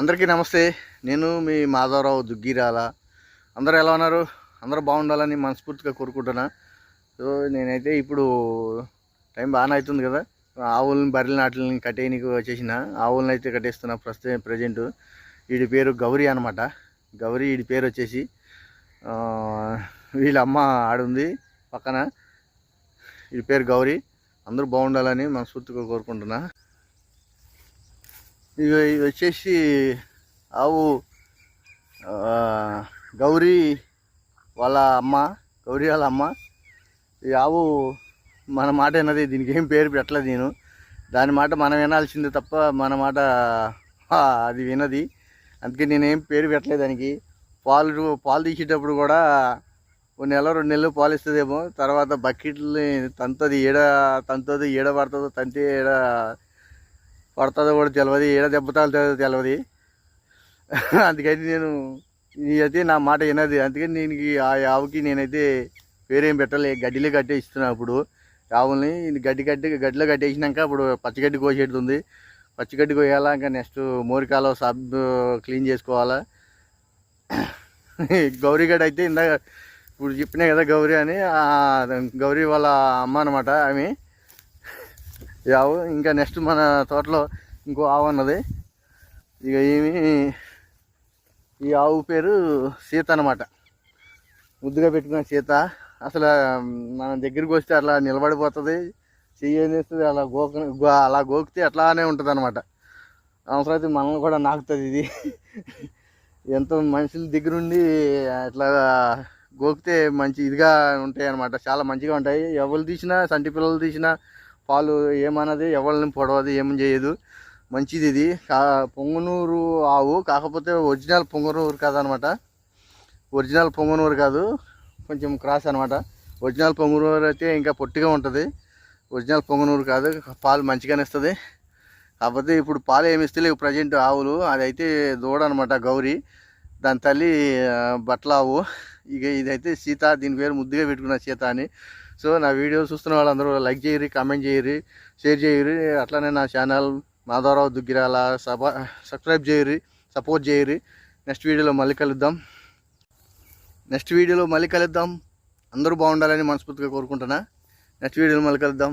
అందరికీ నమస్తే. నేను మీ మాధవరావు దుగ్గిరాల. అందరూ ఎలా ఉన్నారు? అందరూ బాగుండాలని మనస్ఫూర్తిగా కోరుకుంటున్నా. సో నేనైతే ఇప్పుడు టైం బాగానే అవుతుంది కదా. ఆవులని బర్రెల నాట్లని కట్టేయనికి వచ్చేసిన. ఆవులను అయితే కట్టేస్తున్నా ప్రస్తుతం ప్రజెంట్. వీడి పేరు గౌరీ అనమాట గౌరీ వీడి పేరు వచ్చేసి వీళ్ళ అమ్మ ఆడుంది పక్కన. వీడి పేరు గౌరీ. అందరూ బాగుండాలని మనస్ఫూర్తిగా కోరుకుంటున్నా. ఇవి ఇవి వచ్చేసి ఆవు గౌరీ వాళ్ళ అమ్మ గౌరీ వాళ్ళ అమ్మ. ఈ ఆవు మన మాట విన్నది దీనికి ఏం పేరు పెట్టలేదు నేను. దాని మాట మనం వినాల్సిందే తప్ప మన మాట అది వినది. అందుకే నేనేం పేరు పెట్టలేదు దానికి. పాలు పాలు తీసేటప్పుడు కూడా ఒక నెల రెండు నెలలు పాలు ఇస్తుందేమో. తర్వాత బకెట్ని తంతది ఏడ తంతది ఏడ పడుతుందో తంతే ఏడ పడుతుందో కూడా తెలియదు ఏడ దెబ్బతాలుతుందో తెలియదు అందుకని నేను ఇది అయితే నా మాట వినది. అందుకని నేను ఆ ఆవుకి నేనైతే పేరేం పెట్టలే గడ్డిలో కట్టే ఇస్తున్నా ఇప్పుడు ఆవుల్ని గడ్డి కట్టి గడ్డిలో కట్టేసినాక ఇప్పుడు పచ్చిగడ్డి కోసేటుంది పచ్చిగడ్డి కోయాలా ఇంకా నెక్స్ట్ మోరికాలో సబ్ క్లీన్ చేసుకోవాలా. గౌరీ గడ్డ అయితే ఇందాక ఇప్పుడు చెప్పినా కదా గౌరీ అని గౌరీ వాళ్ళ అమ్మ అనమాట ఆమె. ఈ ఆవు ఇంకా నెక్స్ట్ మన తోటలో ఇంకో ఆవు అన్నది ఇక ఏమి ఈ ఆవు పేరు సీత అనమాట ముద్దుగా పెట్టుకున్న సీత. అసలు మన దగ్గరికి వస్తే అట్లా నిలబడిపోతుంది చెయ్యి అలా గోక గో- అలా గోకితే అట్లానే ఉంటుంది అనమాట అవసరం అయితే మనల్ని కూడా నాకుతుంది ఇది. ఎంతో మనుషుల దగ్గరుండి అట్లా గోకితే మంచి ఇదిగా ఉంటాయి అనమాట చాలా మంచిగా ఉంటాయి. ఎవరు తీసినా సంటి పిల్లలు తీసినా పాలు ఏమన్నది ఎవరిని పొడవదు ఏమి చేయదు. మంచిది ఇది. కా పొంగనూరు ఆవు కాకపోతే ఒరిజినల్ పొంగనూరు కాదనమాట. ఒరిజినల్ పొంగనూరు కాదు. కొంచెం క్రాస్ అనమాట. ఒరిజినల్ పొంగనూరు అయితే ఇంకా పొట్టిగా ఉంటుంది. ఒరిజినల్ పొంగనూరు కాదు. పాలు మంచిగానే ఇస్తుంది కాకపోతే ఇప్పుడు పాలు ఏమి ఇస్తలేవు ప్రజెంట్ ఆవులు. అదైతే దూడ అనమాట గౌరీ. దాని తల్లి బట్లావు. ఇక ఇదైతే సీత దీని పేరు ముద్దుగా పెట్టుకున్న సీత అని. సో నా వీడియో చూస్తున్న వాళ్ళందరూ లైక్ చేయరు కామెంట్ చేయరు షేర్ చేయరు అట్లనే నా ఛానల్ మాధవరావు దుగ్గిరాల సబ సబ్స్క్రైబ్ చేయరు సపోర్ట్ చేయరు నెక్స్ట్ వీడియోలో మళ్ళీ కలుద్దాం. నెక్స్ట్ వీడియోలో మళ్ళీ కలుద్దాం. అందరూ బాగుండాలని మనస్ఫూర్తిగా కోరుకుంటున్నా. నెక్స్ట్ వీడియోలో మళ్ళీ కలుద్దాం.